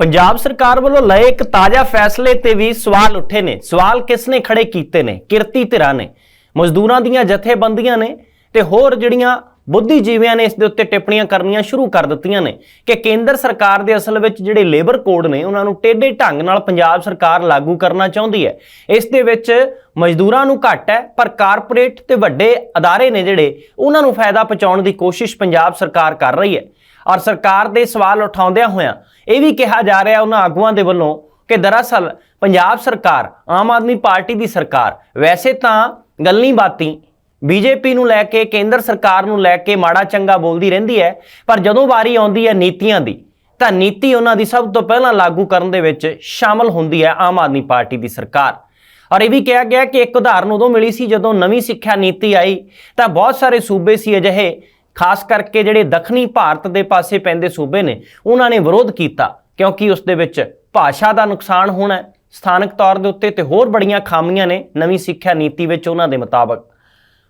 ਪੰਜਾਬ ਸਰਕਾਰ ਵੱਲੋਂ ਲਏ ਇੱਕ ਤਾਜ਼ਾ ਫੈਸਲੇ ਤੇ ਵੀ ਸਵਾਲ ਉੱਠੇ ਨੇ। ਸਵਾਲ ਕਿਸ ਨੇ ਖੜੇ ਕੀਤੇ ਨੇ? ਕਿਰਤੀ ਧਿਰਾਂ ਨੇ। ਮਜ਼ਦੂਰਾਂ ਦੀਆਂ ਜਥੇਬੰਦੀਆਂ ਨੇ ਤੇ ਹੋਰ ਜਿਹੜੀਆਂ ਬੁੱਧੀਜੀਵੀਆਂ ਨੇ ਇਸ ਦੇ ਉੱਤੇ ਟਿੱਪਣੀਆਂ ਕਰਨੀਆਂ ਸ਼ੁਰੂ ਕਰ ਦਿੱਤੀਆਂ ਨੇ ਕਿ ਕੇਂਦਰ ਸਰਕਾਰ ਦੇ ਅਸਲ ਵਿੱਚ ਜਿਹੜੇ ਲੇਬਰ ਕੋਡ ਨੇ, ਉਹਨਾਂ ਨੂੰ ਟੇਢੇ ਢੰਗ ਨਾਲ ਪੰਜਾਬ ਸਰਕਾਰ ਲਾਗੂ ਕਰਨਾ ਚਾਹੁੰਦੀ ਹੈ। ਇਸ ਦੇ ਵਿੱਚ ਮਜ਼ਦੂਰਾਂ ਨੂੰ ਘੱਟ ਹੈ, ਪਰ ਕਾਰਪੋਰੇਟ ਤੇ ਵੱਡੇ ਅਦਾਰੇ ਨੇ ਜਿਹੜੇ, ਉਹਨਾਂ ਨੂੰ ਫਾਇਦਾ ਪਹੁੰਚਾਉਣ ਦੀ ਕੋਸ਼ਿਸ਼ ਪੰਜਾਬ ਸਰਕਾਰ ਕਰ ਰਹੀ ਹੈ। ਔਰ ਸਰਕਾਰ ਦੇ ਸਵਾਲ ਉਠਾਉਂਦਿਆਂ ਹੋਇਆਂ ਇਹ ਵੀ ਕਿਹਾ ਜਾ ਰਿਹਾ ਉਹਨਾਂ ਆਗੂਆਂ ਦੇ ਵੱਲੋਂ ਕਿ ਦਰਅਸਲ ਪੰਜਾਬ ਸਰਕਾਰ, ਆਮ ਆਦਮੀ ਪਾਰਟੀ ਦੀ ਸਰਕਾਰ, ਵੈਸੇ ਤਾਂ ਗੱਲਾਂ ਬਾਤੀ ਬੀਜੇਪੀ ਨੂੰ ਲੈ ਕੇ, ਕੇਂਦਰ ਸਰਕਾਰ ਨੂੰ ਲੈ ਕੇ ਮਾੜਾ ਚੰਗਾ ਬੋਲਦੀ ਰਹਿੰਦੀ ਹੈ, ਪਰ ਜਦੋਂ ਵਾਰੀ ਆਉਂਦੀ ਹੈ ਨੀਤੀਆਂ ਦੀ, ਤਾਂ ਨੀਤੀ ਉਹਨਾਂ ਦੀ ਸਭ ਤੋਂ ਪਹਿਲਾਂ ਲਾਗੂ ਕਰਨ ਦੇ ਵਿੱਚ ਸ਼ਾਮਲ ਹੁੰਦੀ ਹੈ ਆਮ ਆਦਮੀ ਪਾਰਟੀ ਦੀ ਸਰਕਾਰ। ਔਰ ਇਹ ਵੀ ਕਿਹਾ ਗਿਆ ਕਿ ਇੱਕ ਉਦਾਹਰਨ ਉਦੋਂ ਮਿਲੀ ਸੀ ਜਦੋਂ ਨਵੀਂ ਸਿੱਖਿਆ ਨੀਤੀ ਆਈ, ਤਾਂ ਬਹੁਤ ਸਾਰੇ ਸੂਬੇ ਸੀ ਅਜਿਹੇ ਖਾਸ ਕਰਕੇ ਜਿਹੜੇ ਦੱਖਣੀ ਭਾਰਤ ਦੇ ਪਾਸੇ ਪੈਂਦੇ ਸੂਬੇ ਨੇ, ਉਹਨਾਂ ਨੇ ਵਿਰੋਧ ਕੀਤਾ ਕਿਉਂਕਿ ਉਸ ਦੇ ਵਿੱਚ ਭਾਸ਼ਾ ਦਾ ਨੁਕਸਾਨ ਹੋਣਾ ਸਥਾਨਕ ਤੌਰ ਦੇ ਉੱਤੇ ਤੇ ਹੋਰ ਬੜੀਆਂ ਖਾਮੀਆਂ ਨੇ ਨਵੀਂ ਸਿੱਖਿਆ ਨੀਤੀ ਵਿੱਚ ਉਹਨਾਂ ਦੇ ਮੁਤਾਬਕ।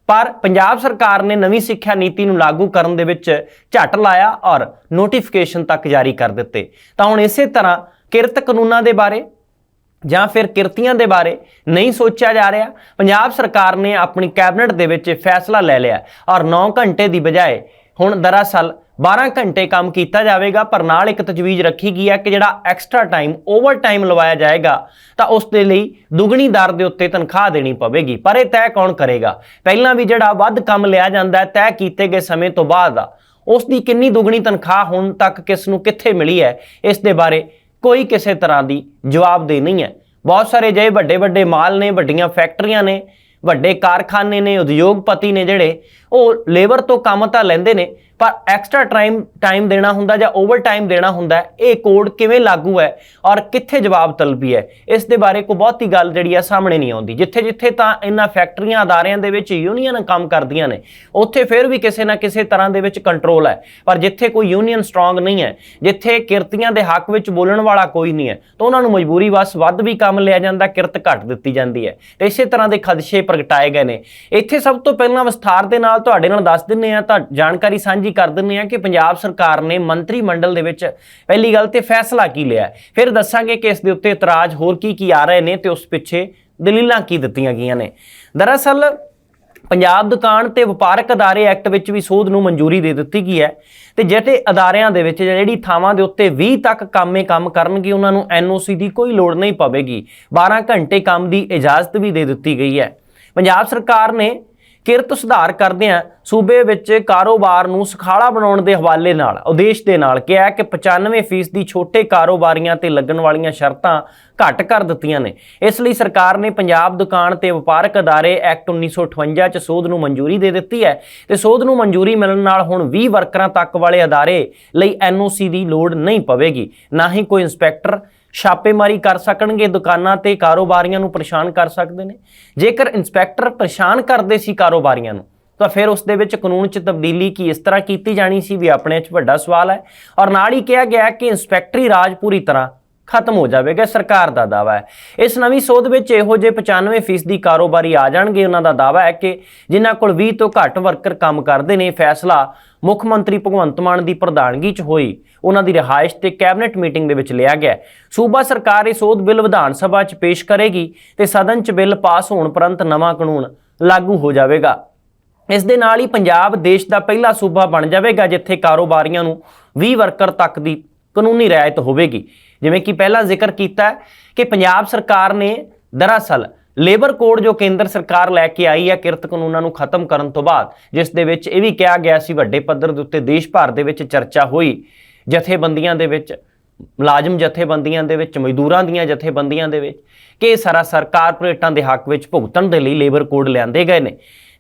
ਪਰ ਪੰਜਾਬ ਸਰਕਾਰ ਨੇ ਨਵੀਂ ਸਿੱਖਿਆ ਨੀਤੀ ਨੂੰ ਲਾਗੂ ਕਰਨ ਦੇ ਵਿੱਚ ਝੱਟ ਲਾਇਆ ਔਰ ਨੋਟੀਫਿਕੇਸ਼ਨ ਤੱਕ ਜਾਰੀ ਕਰ ਦਿੱਤੇ। ਤਾਂ ਹੁਣ ਇਸੇ ਤਰ੍ਹਾਂ ਕਿਰਤ ਕਾਨੂੰਨਾਂ ਦੇ ਬਾਰੇ ਜਾਂ ਫਿਰ ਕਿਰਤੀਆਂ ਦੇ ਬਾਰੇ ਨਹੀਂ ਸੋਚਿਆ ਜਾ ਰਿਹਾ, ਪੰਜਾਬ ਸਰਕਾਰ ਨੇ ਆਪਣੀ ਕੈਬਨਿਟ ਦੇ ਵਿੱਚ ਫੈਸਲਾ ਲੈ ਲਿਆ ਔਰ 9 ਘੰਟੇ ਦੀ ਬਜਾਏ ਹੁਣ ਦਰਅਸਲ 12 ਘੰਟੇ ਕੰਮ ਕੀਤਾ ਜਾਵੇਗਾ, ਪਰ ਨਾਲ ਇੱਕ ਤਜਵੀਜ਼ ਰੱਖੀ ਗਈ ਹੈ ਕਿ ਜਿਹੜਾ ਐਕਸਟਰਾ ਟਾਈਮ ਓਵਰ ਟਾਈਮ ਲਵਾਇਆ ਜਾਏਗਾ, ਤਾਂ ਉਸ ਦੇ ਲਈ ਦੁੱਗਣੀ ਦਰ ਦੇ ਉੱਤੇ ਤਨਖਾਹ ਦੇਣੀ ਪਵੇਗੀ। ਪਰ ਇਹ ਤੈਅ ਕੌਣ ਕਰੇਗਾ? ਪਹਿਲਾਂ ਵੀ ਜਿਹੜਾ ਵੱਧ ਕੰਮ ਲਿਆ ਜਾਂਦਾ ਹੈ, ਤੈਅ ਕੀਤੇ ਗਏ ਸਮੇਂ ਤੋਂ ਬਾਅਦ ਉਸ ਦੀ ਕਿੰਨੀ ਦੁੱਗਣੀ ਤਨਖਾਹ ਹੁਣ ਤੱਕ ਕਿਸ ਨੂੰ ਕਿੱਥੇ ਮਿਲੀ ਹੈ, ਇਸ ਦੇ ਬਾਰੇ ਕੋਈ ਕਿਸੇ ਤਰ੍ਹਾਂ ਦੀ ਜਵਾਬਦੇਹੀ ਨਹੀਂ ਹੈ। ਬਹੁਤ ਸਾਰੇ ਜੇ ਵੱਡੇ ਵੱਡੇ ਮਾਲ ਨੇ, ਵੱਡੀਆਂ ਫੈਕਟਰੀਆਂ ਨੇ, ਵੱਡੇ ਕਾਰਖਾਨੇ ਨੇ, ਉਦਯੋਗਪਤੀ ਨੇ ਜਿਹੜੇ ਉਹ ਲੇਬਰ ਤੋਂ ਕੰਮ ਤਾਂ ਲੈਂਦੇ ਨੇ ਪਰ ਐਕਸਟਰਾ ਟਾਈਮ ਟਾਈਮ ਦੇਣਾ ਹੁੰਦਾ ਜਾਂ ਓਵਰ ਟਾਈਮ ਦੇਣਾ ਹੁੰਦਾ ਇਹ ਕੋਡ ਕਿਵੇਂ ਲਾਗੂ ਹੈ ਔਰ ਕਿੱਥੇ ਜਵਾਬ ਤਲਬੀ ਹੈ, ਇਸ ਦੇ ਬਾਰੇ ਕੋਈ ਬਹੁਤੀ ਗੱਲ ਜਿਹੜੀ ਆ ਸਾਹਮਣੇ ਨਹੀਂ ਆਉਂਦੀ। ਜਿੱਥੇ ਜਿੱਥੇ ਤਾਂ ਇਹਨਾਂ ਫੈਕਟਰੀਆਂ ਅਦਾਰਿਆਂ ਦੇ ਵਿੱਚ ਯੂਨੀਅਨ ਕੰਮ ਕਰਦੀਆਂ ਨੇ, ਉੱਥੇ ਫਿਰ ਵੀ ਕਿਸੇ ਨਾ ਕਿਸੇ ਤਰ੍ਹਾਂ ਦੇ ਵਿੱਚ ਕੰਟਰੋਲ ਹੈ। ਪਰ ਜਿੱਥੇ ਕੋਈ ਯੂਨੀਅਨ ਸਟਰੋਂਗ ਨਹੀਂ ਹੈ, ਜਿੱਥੇ ਕਿਰਤੀਆਂ ਦੇ ਹੱਕ ਵਿੱਚ ਬੋਲਣ ਵਾਲਾ ਕੋਈ ਨਹੀਂ ਹੈ, ਤਾਂ ਉਹਨਾਂ ਨੂੰ ਮਜਬੂਰੀ ਵਸ ਵੱਧ ਵੀ ਕੰਮ ਲਿਆ ਜਾਂਦਾ, ਕਿਰਤ ਘੱਟ ਦਿੱਤੀ ਜਾਂਦੀ ਹੈ। ਤੇ ਇਸੇ ਤਰ੍ਹਾਂ ਦੇ ਖਦਸ਼ੇ ਪ੍ਰਗਟਾਏ ਗਏ ਨੇ। ਇੱਥੇ ਸਭ ਤੋਂ ਪਹਿਲਾਂ ਵਿਸਥਾਰ ਦੇ ਨਾਲ ਤੁਹਾਡੇ ਨਾਲ ਦੱਸ ਦਿੰਨੇ ਆ ਤਾਂ ਜਾਣਕਾਰੀ ਸਾਂਝੀ ਕਰ ਦਿੰਨੇ ਆ ਕਿ ਪੰਜਾਬ ਸਰਕਾਰ ਨੇ ਮੰਤਰੀ ਮੰਡਲ ਦੇ ਵਿੱਚ ਪਹਿਲੀ ਗੱਲ ਤੇ ਫੈਸਲਾ ਕੀ ਲਿਆ ਫਿਰ ਦੱਸਾਂਗੇ ਕਿ ਇਸ ਦੇ ਉੱਤੇ ਇਤਰਾਜ਼ ਹੋਰ ਕੀ ਕੀ ਆ ਰਹੇ ਨੇ ਤੇ ਉਸ ਪਿੱਛੇ ਦਲੀਲਾਂ ਕੀ ਦਿੱਤੀਆਂ ਗਈਆਂ ਨੇ। ਦਰਅਸਲ, ਪੰਜਾਬ ਦੁਕਾਨ ਤੇ ਵਪਾਰਕ ਅਦਾਰੇ ਐਕਟ ਵਿੱਚ ਵੀ ਸੋਧ ਨੂੰ ਮਨਜ਼ੂਰੀ ਦੇ ਦਿੱਤੀ ਗਈ ਹੈ ਤੇ ਜਿਹੜੇ ਅਦਾਰਿਆਂ ਦੇ ਵਿੱਚ ਜਿਹੜੀ ਥਾਵਾਂ ਦੇ ਉੱਤੇ 20 ਤੱਕ ਕੰਮੇ ਕੰਮ ਕਰਨਗੇ, ਉਹਨਾਂ ਨੂੰ ਐਨਓਸੀ ਦੀ ਕੋਈ ਲੋੜ ਨਹੀਂ ਪਵੇਗੀ। 12 ਘੰਟੇ ਕੰਮ ਦੀ ਇਜਾਜ਼ਤ ਵੀ ਦੇ ਦਿੱਤੀ ਗਈ ਹੈ। ਪੰਜਾਬ ਸਰਕਾਰ ਨੇ ਕਿਰਤ ਸੁਧਾਰ ਕਰਦਿਆਂ ਸੂਬੇ ਵਿੱਚ ਕਾਰੋਬਾਰ ਨੂੰ ਸੁਖਾਲਾ ਬਣਾਉਣ ਦੇ ਹਵਾਲੇ ਨਾਲ, ਉਦੇਸ਼ ਦੇ ਨਾਲ ਕਿਹਾ ਕਿ 95% ਦੀ ਛੋਟੇ ਕਾਰੋਬਾਰੀਆਂ ਤੇ ਲੱਗਣ ਵਾਲੀਆਂ ਸ਼ਰਤਾਂ ਘੱਟ ਕਰ ਦਿੱਤੀਆਂ ਨੇ। ਇਸ ਲਈ ਸਰਕਾਰ ਨੇ ਪੰਜਾਬ ਦੁਕਾਨ ਤੇ ਵਪਾਰਕ ਅਦਾਰੇ ਐਕਟ 1958 ਚ ਸੋਧ ਨੂੰ ਮਨਜ਼ੂਰੀ ਦੇ ਦਿੱਤੀ ਹੈ ਤੇ ਸੋਧ ਨੂੰ ਮਨਜ਼ੂਰੀ ਮਿਲਣ ਨਾਲ ਹੁਣ 20 ਵਰਕਰਾਂ ਤੱਕ ਵਾਲੇ ਅਦਾਰੇ ਲਈ ਐਨਓਸੀ ਦੀ ਲੋੜ ਨਹੀਂ ਪਵੇਗੀ। ਨਾ ਹੀ ਕੋਈ ਇੰਸਪੈਕਟਰ ਛਾਪੇਮਾਰੀ ਕਰ ਸਕਣਗੇ, ਦੁਕਾਨਾਂ ਤੇ ਕਾਰੋਬਾਰੀਆਂ ਨੂੰ ਪਰੇਸ਼ਾਨ ਕਰ ਸਕਦੇ ਨੇ। ਜੇਕਰ ਇੰਸਪੈਕਟਰ ਪਰੇਸ਼ਾਨ ਕਰਦੇ ਸੀ ਕਾਰੋਬਾਰੀਆਂ ਨੂੰ ਤਾਂ ਫਿਰ ਉਸ ਦੇ ਵਿੱਚ ਕਾਨੂੰਨ 'ਚ ਤਬਦੀਲੀ ਕੀ, ਇਸ ਤਰ੍ਹਾਂ ਕੀਤੀ ਜਾਣੀ ਸੀ ਵੀ ਆਪਣੇ 'ਚ ਵੱਡਾ ਸਵਾਲ ਹੈ। ਔਰ ਨਾਲ ਹੀ ਕਿਹਾ ਗਿਆ ਕਿ ਇੰਸਪੈਕਟਰੀ ਰਾਜ ਪੂਰੀ ਤਰ੍ਹਾਂ ਖਤਮ ਹੋ ਜਾਵੇਗਾ ਸਰਕਾਰ ਦਾ ਦਾਵਾ ਹੈ। ਇਸ ਨਵੀਂ ਸੋਧ ਵਿੱਚ ਇਹੋ ਜਿਹੇ 95% ਦੀ ਕਾਰੋਬਾਰੀ ਆ ਜਾਣਗੇ। ਉਹਨਾਂ ਦਾ ਦਾਵਾ ਹੈ ਕਿ ਜਿਨ੍ਹਾਂ ਕੋਲ 20 ਤੋਂ ਘੱਟ ਵਰਕਰ ਕੰਮ ਕਰਦੇ ਨੇ ਫੈਸਲਾ ਮੁੱਖ ਮੰਤਰੀ ਭਗਵੰਤ ਮਾਨ ਦੀ ਪ੍ਰਧਾਨਗੀ 'ਚ ਹੋਈ। ਉਹਨਾਂ ਦੀ ਰਿਹਾਇਸ਼ ਤੇ ਕੈਬਨਿਟ ਮੀਟਿੰਗ ਦੇ ਵਿੱਚ ਲਿਆ ਗਿਆ ਸੂਬਾ ਸਰਕਾਰ ਇਹ ਸੋਧ ਬਿੱਲ ਵਿਧਾਨ ਸਭਾ 'ਚ ਪੇਸ਼ ਕਰੇਗੀ ਤੇ ਸਦਨ 'ਚ ਬਿੱਲ ਪਾਸ ਹੋਣ ਉਪਰੰਤ ਨਵਾਂ ਕਾਨੂੰਨ ਲਾਗੂ ਹੋ ਜਾਵੇਗਾ। ਇਸ ਦੇ ਨਾਲ ਹੀ ਪੰਜਾਬ ਦੇਸ਼ ਦਾ ਪਹਿਲਾ ਸੂਬਾ ਬਣ ਜਾਵੇਗਾ, ਜਿੱਥੇ ਕਾਰੋਬਾਰੀਆਂ ਨੂੰ 20 ਵਰਕਰ ਤੱਕ ਦੀ ਕਾਨੂੰਨੀ ਰਿਆਇਤ ਹੋਵੇਗੀ। ਜਿਵੇਂ ਕਿ ਪਹਿਲਾਂ ਜ਼ਿਕਰ ਕੀਤਾ ਕਿ ਪੰਜਾਬ ਸਰਕਾਰ ਨੇ ਦਰਅਸਲ ਲੇਬਰ ਕੋਡ ਜੋ ਕੇਂਦਰ ਸਰਕਾਰ ਲੈ ਕੇ ਆਈ ਹੈ, ਕਿਰਤ ਕਾਨੂੰਨਾਂ ਨੂੰ ਖਤਮ ਕਰਨ ਤੋਂ ਬਾਅਦ, ਜਿਸ ਦੇ ਵਿੱਚ ਇਹ ਵੀ ਕਿਹਾ ਗਿਆ ਸੀ, ਵੱਡੇ ਪੱਧਰ ਦੇ ਉੱਤੇ ਦੇਸ਼ ਭਰ ਦੇ ਵਿੱਚ ਚਰਚਾ ਹੋਈ। ਜਥੇਬੰਦੀਆਂ ਦੇ ਵਿੱਚ, ਮੁਲਾਜ਼ਮ ਜਥੇਬੰਦੀਆਂ ਦੇ ਵਿੱਚ, ਮਜ਼ਦੂਰਾਂ ਦੀਆਂ ਜਥੇਬੰਦੀਆਂ ਦੇ ਵਿੱਚ, ਕਿ ਇਹ ਸਰਾਸਰ ਕਾਰਪੋਰੇਟਾਂ ਦੇ ਹੱਕ ਵਿੱਚ ਭੁਗਤਣ ਦੇ ਲਈ ਲੇਬਰ ਕੋਡ ਲਿਆਂਦੇ ਗਏ ਨੇ।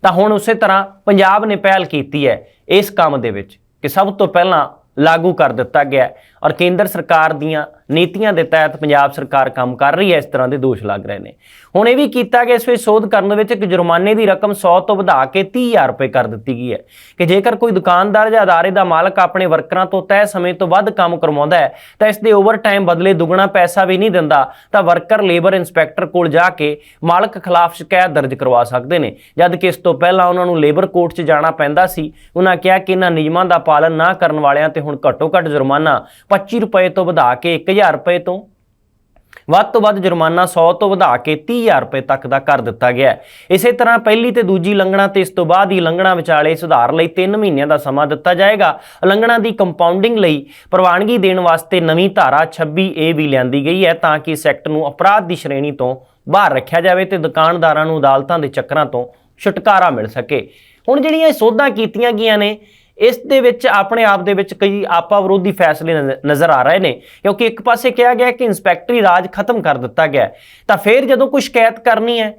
ਤਾਂ ਹੁਣ ਉਸੇ ਤਰ੍ਹਾਂ ਪੰਜਾਬ ਨੇ ਪਹਿਲ ਕੀਤੀ ਹੈ ਇਸ ਕੰਮ ਦੇ ਵਿੱਚ ਕਿ ਸਭ ਤੋਂ ਪਹਿਲਾਂ ਲਾਗੂ ਕਰ ਦਿੱਤਾ ਗਿਆ ਔਰ ਕੇਂਦਰ ਸਰਕਾਰ ਦੀਆਂ ਨੀਤੀਆਂ ਦੇ ਤਹਿਤ ਪੰਜਾਬ ਸਰਕਾਰ ਕੰਮ ਕਰ ਰਹੀ ਹੈ, ਇਸ ਤਰ੍ਹਾਂ ਦੇ ਦੋਸ਼ ਲੱਗ ਰਹੇ ਨੇ। ਹੁਣ ਇਹ ਵੀ ਕੀਤਾ ਕਿ ਇਸ ਵਿੱਚ ਸੋਧ ਕਰਨ ਵਿੱਚ ਇੱਕ ਜੁਰਮਾਨੇ ਦੀ ਰਕਮ 100 ਤੋਂ ਵਧਾ ਕੇ 30000 ਰੁਪਏ ਕਰ ਦਿੱਤੀ ਗਈ ਹੈ। ਕਿ ਜੇਕਰ ਕੋਈ ਦੁਕਾਨਦਾਰ ਜਾਂ ਅਦਾਰੇ ਦਾ ਮਾਲਕ ਆਪਣੇ ਵਰਕਰਾਂ ਤੋਂ ਤੈਅ ਸਮੇਂ ਤੋਂ ਵੱਧ ਕੰਮ ਕਰਵਾਉਂਦਾ ਹੈ, ਤਾਂ ਇਸ ਦੇ ਓਵਰਟਾਈਮ ਬਦਲੇ ਦੁੱਗਣਾ ਪੈਸਾ ਵੀ ਨਹੀਂ ਦਿੰਦਾ, ਤਾਂ ਵਰਕਰ, ਲੇਬਰ ਇੰਸਪੈਕਟਰ ਕੋਲ ਜਾ ਕੇ ਮਾਲਕ ਖਿਲਾਫ ਸ਼ਿਕਾਇਤ ਦਰਜ ਕਰਵਾ ਸਕਦੇ ਨੇ। ਜਦ ਕਿ ਇਸ ਤੋਂ ਪਹਿਲਾਂ ਉਹਨਾਂ ਨੂੰ ਲੇਬਰ ਕੋਰਟ 'ਚ ਜਾਣਾ ਪੈਂਦਾ ਸੀ, ਉਹਨਾਂ ਕਿਹਾ ਕਿ ਇਹਨਾਂ ਨਿਯਮਾਂ ਦਾ ਪਾਲਣ ਨਾ ਕਰਨ ਵਾਲਿਆਂ ਤੇ ਹੁਣ ਘੱਟੋ ਘੱਟ ਜੁਰਮਾਨਾ 25 ਰੁਪਏ ਤੋਂ ਵਧਾ ਕੇ 1000 ਰੁਪਏ ਤੋਂ। ਵੱਧ ਤੋਂ ਵੱਧ ਜੁਰਮਾਨਾ 100 ਤੋਂ ਵਧਾ ਕੇ 30000 ਰੁਪਏ ਤੱਕ ਦਾ ਕਰ ਦਿੱਤਾ ਗਿਆ ਹੈ। ਇਸੇ ਤਰ੍ਹਾਂ ਪਹਿਲੀ ਤੇ ਦੂਜੀ ਲੰਘਣਾ ਤੇ ਇਸ ਤੋਂ ਬਾਅਦ ਹੀ ਲੰਘਣਾ ਵਿਚਾਲੇ ਸੁਧਾਰ ਲਈ 3 ਮਹੀਨਿਆਂ ਦਾ ਸਮਾਂ ਦਿੱਤਾ ਜਾਏਗਾ। ਲੰਘਣਾ ਦੀ ਕੰਪਾਊਂਡਿੰਗ ਲਈ ਪ੍ਰਵਾਨਗੀ ਦੇਣ ਵਾਸਤੇ ਨਵੀਂ ਧਾਰਾ 26 ਏ ਵੀ ਲਿਆਂਦੀ ਗਈ ਹੈ ਤਾਂ ਕਿ ਇਸ ਸੈਕਟ ਨੂੰ ਅਪਰਾਧ ਦੀ ਸ਼੍ਰੇਣੀ ਤੋਂ ਬਾਹਰ ਰੱਖਿਆ ਜਾਵੇ ਤੇ ਦੁਕਾਨਦਾਰਾਂ ਨੂੰ ਅਦਾਲਤਾਂ ਦੇ ਚੱਕਰਾਂ ਤੋਂ ਛੁਟਕਾਰਾ ਮਿਲ ਸਕੇ। ਹੁਣ ਜਿਹੜੀਆਂ ਇਹ ਸੋਧਾਂ ਕੀਤੀਆਂ ਗਈਆਂ ਨੇ ਇਸ ਦੇ ਵਿੱਚ ਆਪਣੇ ਆਪ ਦੇ ਵਿੱਚ ਕਈ ਆਪਾ ਵਿਰੋਧੀ ਫੈਸਲੇ ਨਜ਼- ਨਜ਼ਰ ਆ ਰਹੇ ਨੇ, ਕਿਉਂਕਿ ਇੱਕ ਪਾਸੇ ਕਿਹਾ ਗਿਆ ਕਿ ਇੰਸਪੈਕਟਰੀ ਰਾਜ ਖਤਮ ਕਰ ਦਿੱਤਾ ਗਿਆ ਤਾਂ ਫਿਰ ਜਦੋਂ ਕੋਈ ਸ਼ਿਕਾਇਤ ਕਰਨੀ ਹੈ,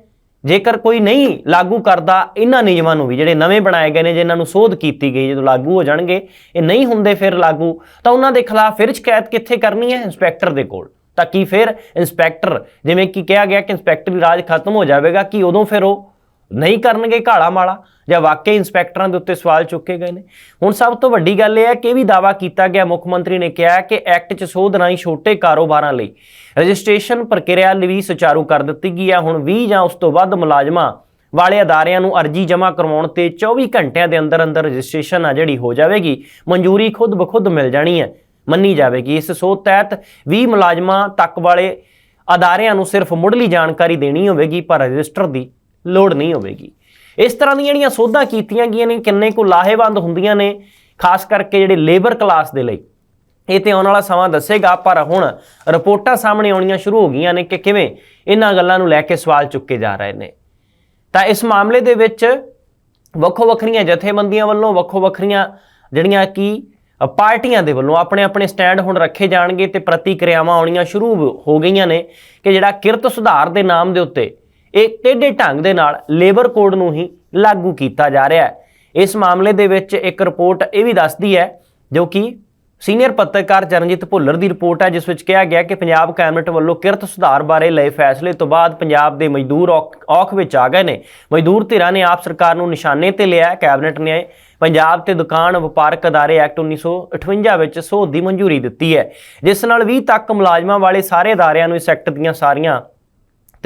ਜੇਕਰ ਕੋਈ ਨਹੀਂ ਲਾਗੂ ਕਰਦਾ ਇਹਨਾਂ ਨਿਯਮਾਂ ਨੂੰ ਵੀ ਜਿਹੜੇ ਨਵੇਂ ਬਣਾਏ ਗਏ ਨੇ, ਜਿਨ੍ਹਾਂ ਨੂੰ ਸੋਧ ਕੀਤੀ ਗਈ, ਜਦੋਂ ਲਾਗੂ ਹੋ ਜਾਣਗੇ, ਇਹ ਨਹੀਂ ਹੁੰਦੇ ਫਿਰ ਲਾਗੂ, ਤਾਂ ਉਹਨਾਂ ਦੇ ਖਿਲਾਫ ਫਿਰ ਸ਼ਿਕਾਇਤ ਕਿੱਥੇ ਕਰਨੀ ਹੈ, ਇੰਸਪੈਕਟਰ ਦੇ ਕੋਲ। ਤਾਂ ਕੀ ਫਿਰ ਇੰਸਪੈਕਟਰ, ਜਿਵੇਂ ਕਿ ਕਿਹਾ ਗਿਆ ਕਿ ਇੰਸਪੈਕਟਰੀ ਰਾਜ ਖਤਮ ਹੋ ਜਾਵੇਗਾ, ਕਿ ਉਦੋਂ ਫਿਰ ਉਹ ਨਹੀਂ ਕਰਨਗੇ ਘਾਲਾ ਮਾਲਾ ਜਾਂ ਵਾਕਈ ਇੰਸਪੈਕਟਰਾਂ ਦੇ ਉੱਤੇ ਸਵਾਲ ਚੁੱਕੇ ਗਏ ਨੇ। ਹੁਣ ਸਭ ਤੋਂ ਵੱਡੀ ਗੱਲ ਇਹ ਹੈ ਕਿ ਇਹ ਵੀ ਦਾਵਾ ਕੀਤਾ ਗਿਆ। ਮੁੱਖ ਮੰਤਰੀ ਨੇ ਕਿਹਾ ਕਿ ਐਕਟ 'ਚ ਸੋਧ ਰਾਹੀਂ ਛੋਟੇ ਕਾਰੋਬਾਰਾਂ ਲਈ ਰਜਿਸਟ੍ਰੇਸ਼ਨ ਪ੍ਰਕਿਰਿਆ ਲਈ ਵੀ ਸੁਚਾਰੂ ਕਰ ਦਿੱਤੀ ਗਈ ਹੈ। ਹੁਣ 20 ਜਾਂ ਉਸ ਤੋਂ ਵੱਧ ਮੁਲਾਜ਼ਮਾਂ ਵਾਲੇ ਅਦਾਰਿਆਂ ਨੂੰ ਅਰਜੀ ਜਮ੍ਹਾਂ ਕਰਵਾਉਣ ਤੇ 24 ਘੰਟਿਆਂ ਦੇ ਅੰਦਰ ਅੰਦਰ ਰਜਿਸਟ੍ਰੇਸ਼ਨ ਆ ਜਿਹੜੀ ਹੋ ਜਾਵੇਗੀ, ਮਨਜ਼ੂਰੀ ਖੁਦ ਬਖੁਦ ਮਿਲ ਜਾਣੀ ਹੈ, ਮੰਨੀ ਜਾਵੇਗੀ। ਇਸ ਸੋਧ ਤਹਿਤ 20 ਮੁਲਾਜ਼ਮਾਂ ਤੱਕ ਵਾਲੇ ਅਦਾਰਿਆਂ ਨੂੰ ਸਿਰਫ ਮੁੱਢਲੀ ਜਾਣਕਾਰੀ ਦੇਣੀ ਹੋਵੇਗੀ, ਪਰ ਰਜਿਸਟਰ ਦੀ ਲੋੜ ਨਹੀਂ ਹੋਵੇਗੀ। ਇਸ ਤਰ੍ਹਾਂ ਦੀਆਂ ਜਿਹੜੀਆਂ ਸੋਧਾਂ ਕੀਤੀਆਂ ਗਈਆਂ ਨੇ, ਕਿੰਨੇ ਕੁ ਲਾਹੇਵੰਦ ਹੁੰਦੀਆਂ ਨੇ, ਖਾਸ ਕਰਕੇ ਜਿਹੜੇ ਲੇਬਰ ਕਲਾਸ ਦੇ ਲਈ। ਇਹ ਤੇ ਆਉਣ ਵਾਲਾ ਸਮਾਂ ਦੱਸੇਗਾ, ਪਰ ਹੁਣ ਰਿਪੋਰਟਾਂ ਸਾਹਮਣੇ ਆਉਣੀਆਂ ਸ਼ੁਰੂ ਹੋ ਗਈਆਂ ਨੇ ਕਿ ਕਿਵੇਂ ਇਹਨਾਂ ਗੱਲਾਂ ਨੂੰ ਲੈ ਕੇ ਸਵਾਲ ਚੁੱਕੇ ਜਾ ਰਹੇ ਨੇ। ਤਾਂ ਇਸ ਮਾਮਲੇ ਦੇ ਵਿੱਚ ਵੱਖੋ ਵੱਖਰੀਆਂ ਜਥੇਬੰਦੀਆਂ ਵੱਲੋਂ ਵੱਖੋ ਵੱਖਰੀਆਂ ਜਿਹੜੀਆਂ ਕਿ ਪਾਰਟੀਆਂ ਦੇ ਵੱਲੋਂ ਆਪਣੇ ਆਪਣੇ ਸਟੈਂਡ ਹੁਣ ਰੱਖੇ ਜਾਣਗੇ ਤੇ ਪ੍ਰਤੀਕਿਰਿਆਵਾਂ ਆਉਣੀਆਂ ਸ਼ੁਰੂ ਹੋ ਗਈਆਂ ਨੇ ਕਿ ਜਿਹੜਾ ਕਿਰਤ ਸੁਧਾਰ ਦੇ ਨਾਮ ਦੇ ਉੱਤੇ ਇਹ ਟੇਢੇ ਢੰਗ ਦੇ ਨਾਲ ਲੇਬਰ ਕੋਡ ਨੂੰ ਹੀ ਲਾਗੂ ਕੀਤਾ ਜਾ ਰਿਹਾ ਹੈ। ਇਸ ਮਾਮਲੇ ਦੇ ਵਿੱਚ ਇੱਕ ਰਿਪੋਰਟ ਇਹ ਵੀ ਦੱਸਦੀ ਹੈ, ਜੋ ਕਿ ਸੀਨੀਅਰ ਪੱਤਰਕਾਰ ਚਰਨਜੀਤ ਭੁੱਲਰ ਦੀ ਰਿਪੋਰਟ ਹੈ, ਜਿਸ ਵਿੱਚ ਕਿਹਾ ਗਿਆ ਕਿ ਪੰਜਾਬ ਕੈਬਨਿਟ ਵੱਲੋਂ ਕਿਰਤ ਸੁਧਾਰ ਬਾਰੇ ਲਏ ਫੈਸਲੇ ਤੋਂ ਬਾਅਦ ਪੰਜਾਬ ਦੇ ਮਜ਼ਦੂਰ ਔਖ ਔਖ ਵਿੱਚ ਆ ਗਏ ਨੇ। ਮਜ਼ਦੂਰ ਧਿਰਾਂ ਨੇ ਆਪ ਸਰਕਾਰ ਨੂੰ ਨਿਸ਼ਾਨੇ ਤੇ ਲਿਆ ਕੈਬਨਿਟ ਨੇ ਪੰਜਾਬ ਤੇ ਦੁਕਾਨ ਵਪਾਰਕ ਅਦਾਰੇ ਐਕਟ 1958 ਵਿੱਚ ਸੋਧ ਦੀ ਮਨਜ਼ੂਰੀ ਦਿੱਤੀ ਹੈ, ਜਿਸ ਨਾਲ 20 ਤੱਕ ਮੁਲਾਜ਼ਮਾਂ ਵਾਲੇ ਸਾਰੇ ਅਦਾਰਿਆਂ ਨੂੰ ਇਸ ਐਕਟ ਦੀਆਂ ਸਾਰੀਆਂ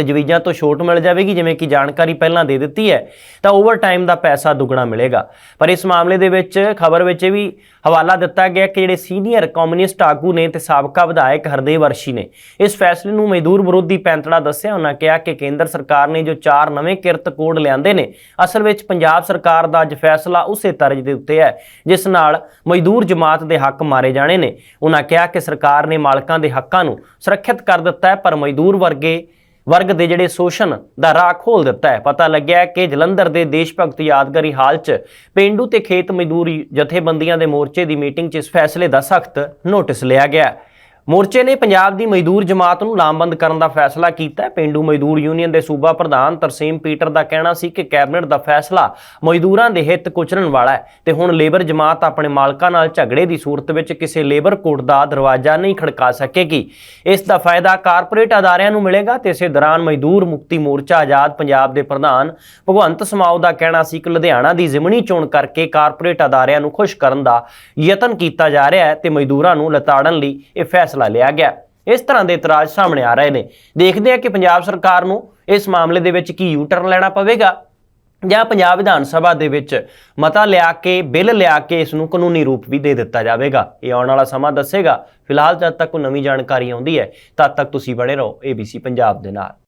ਤਜਵੀਜ਼ਾਂ ਤੋਂ ਛੋਟ ਮਿਲ ਜਾਵੇਗੀ, ਜਿਵੇਂ ਕਿ ਜਾਣਕਾਰੀ ਪਹਿਲਾਂ ਦੇ ਦਿੱਤੀ ਹੈ, ਤਾਂ ਓਵਰ ਟਾਈਮ ਦਾ ਪੈਸਾ ਦੁੱਗਣਾ ਮਿਲੇਗਾ। ਪਰ ਇਸ ਮਾਮਲੇ ਦੇ ਵਿੱਚ ਖਬਰ ਵਿੱਚ ਇਹ ਵੀ ਹਵਾਲਾ ਦਿੱਤਾ ਗਿਆ ਕਿ ਜਿਹੜੇ ਸੀਨੀਅਰ ਕਮਿਊਨਿਸਟ ਆਗੂ ਨੇ ਤੇ ਸਾਬਕਾ ਵਿਧਾਇਕ ਹਰਦੇਵ ਅਰਸ਼ੀ ਨੇ, ਇਸ ਫੈਸਲੇ ਨੂੰ ਮਜ਼ਦੂਰ ਵਿਰੋਧੀ ਪੈਂਤੜਾ ਦੱਸਿਆ। ਉਹਨਾਂ ਕਿਹਾ ਕਿ ਕੇਂਦਰ ਸਰਕਾਰ ਨੇ ਜੋ ਚਾਰ ਨਵੇਂ ਕਿਰਤ ਕੋਡ ਲਿਆਂਦੇ ਨੇ, ਅਸਲ ਵਿੱਚ ਪੰਜਾਬ ਸਰਕਾਰ ਦਾ ਅੱਜ ਫੈਸਲਾ ਉਸੇ ਤਰਜ ਦੇ ਉੱਤੇ ਹੈ, ਜਿਸ ਨਾਲ ਮਜ਼ਦੂਰ ਜਮਾਤ ਦੇ ਹੱਕ ਮਾਰੇ ਜਾਣੇ ਨੇ। ਉਹਨਾਂ ਕਿਹਾ ਕਿ ਸਰਕਾਰ ਨੇ ਮਾਲਕਾਂ ਦੇ ਹੱਕਾਂ ਨੂੰ ਸੁਰੱਖਿਅਤ ਕਰ ਦਿੱਤਾ ਹੈ, ਪਰ ਮਜ਼ਦੂਰ ਵਰਗੇ ਵਰਗ ਦੇ ਜਿਹੜੇ ਸ਼ੋਸ਼ਣ ਦਾ ਰਾਹ ਖੋਲ ਦਿੱਤਾ ਹੈ ਪਤਾ ਲੱਗਿਆ ਕਿ ਜਲੰਧਰ ਦੇ ਦੇਸ਼ ਭਗਤ ਯਾਦਗਾਰੀ ਹਾਲ 'ਚ ਪਿੰਡੂ ਤੇ ਖੇਤ ਮਜ਼ਦੂਰੀ ਜਥੇਬੰਦੀਆਂ ਦੇ ਮੋਰਚੇ ਦੀ ਮੀਟਿੰਗ 'ਚ ਇਸ ਫੈਸਲੇ ਦਾ ਸਖਤ ਨੋਟਿਸ ਲਿਆ ਗਿਆ ਹੈ। ਮੋਰਚੇ ਨੇ ਪੰਜਾਬ ਦੀ ਮਜ਼ਦੂਰ ਜਮਾਤ ਨੂੰ ਲਾਮਬੰਦ ਕਰਨ ਦਾ ਫੈਸਲਾ ਕੀਤਾ ਹੈ। ਪਿੰਡੂ ਮਜ਼ਦੂਰ ਯੂਨੀਅਨ ਦੇ ਸੂਬਾ ਪ੍ਰਧਾਨ ਤਰਸੀਮ ਪੀਟਰ ਦਾ ਕਹਿਣਾ ਸੀ ਕਿ ਕੈਬਨਿਟ ਦਾ ਫੈਸਲਾ ਮਜ਼ਦੂਰਾਂ ਦੇ ਹਿੱਤ ਕੁਚਲਣ ਵਾਲਾ ਹੈ ਤੇ ਹੁਣ ਲੇਬਰ ਜਮਾਤ ਆਪਣੇ ਮਾਲਕਾਂ ਨਾਲ ਝਗੜੇ ਦੀ ਸੂਰਤ ਵਿੱਚ ਕਿਸੇ ਲੇਬਰ ਕੋਰਟ ਦਾ ਦਰਵਾਜ਼ਾ ਨਹੀਂ ਖੜਕਾ ਸਕੇਗੀ। ਇਸ ਦਾ ਫਾਇਦਾ ਕਾਰਪੋਰੇਟ ਅਦਾਰਿਆਂ ਨੂੰ ਮਿਲੇਗਾ ਤੇ ਇਸੇ ਦੌਰਾਨ ਮਜ਼ਦੂਰ ਮੁਕਤੀ ਮੋਰਚਾ ਆਜ਼ਾਦ ਪੰਜਾਬ ਦੇ ਪ੍ਰਧਾਨ ਭਗਵੰਤ ਸਮਾਉ ਦਾ ਕਹਿਣਾ ਸੀ ਕਿ ਲੁਧਿਆਣਾ ਦੀ ਜ਼ਿਮਨੀ ਚੋਣ ਕਰਕੇ ਕਾਰਪੋਰੇਟ ਅਦਾਰਿਆਂ ਨੂੰ ਖੁਸ਼ ਕਰਨ ਦਾ ਯਤਨ ਕੀਤਾ ਜਾ ਰਿਹਾ ਹੈ ਤੇ ਮਜ਼ਦੂਰਾਂ ਨੂੰ ਲਤਾੜਨ ਲਈ ਇਹ ਫੈਸਲਾ ਲਿਆ ਗਿਆ। ਇਸ ਤਰ੍ਹਾਂ ਦੇ ਇਤਰਾਜ਼ ਸਾਹਮਣੇ ਆ ਰਹੇ ਨੇ। ਦੇਖਦੇ ਹਾਂ ਕਿ ਪੰਜਾਬ ਸਰਕਾਰ ਨੂੰ ਇਸ ਮਾਮਲੇ ਦੇ ਵਿੱਚ ਕੀ ਯੂ ਟਰਨ ਲੈਣਾ ਪਵੇਗਾ ਜਾਂ ਪੰਜਾਬ ਵਿਧਾਨ ਸਭਾ ਦੇ ਵਿੱਚ ਮਤਾ ਲਿਆ ਕੇ, ਬਿੱਲ ਲਿਆ ਕੇ ਇਸ ਨੂੰ ਕਾਨੂੰਨੀ ਰੂਪ ਵੀ ਦੇ ਦਿੱਤਾ ਜਾਵੇਗਾ। ਇਹ ਆਉਣ ਵਾਲਾ ਸਮਾਂ ਦੱਸੇਗਾ। ਫਿਲਹਾਲ ਜਦ ਤੱਕ ਕੋਈ ਨਵੀਂ ਜਾਣਕਾਰੀ ਆਉਂਦੀ ਹੈ, ਤਦ ਤੱਕ ਤੁਸੀਂ ਬਣੇ ਰਹੋ ABC ਪੰਜਾਬ ਦੇ ਨਾਲ।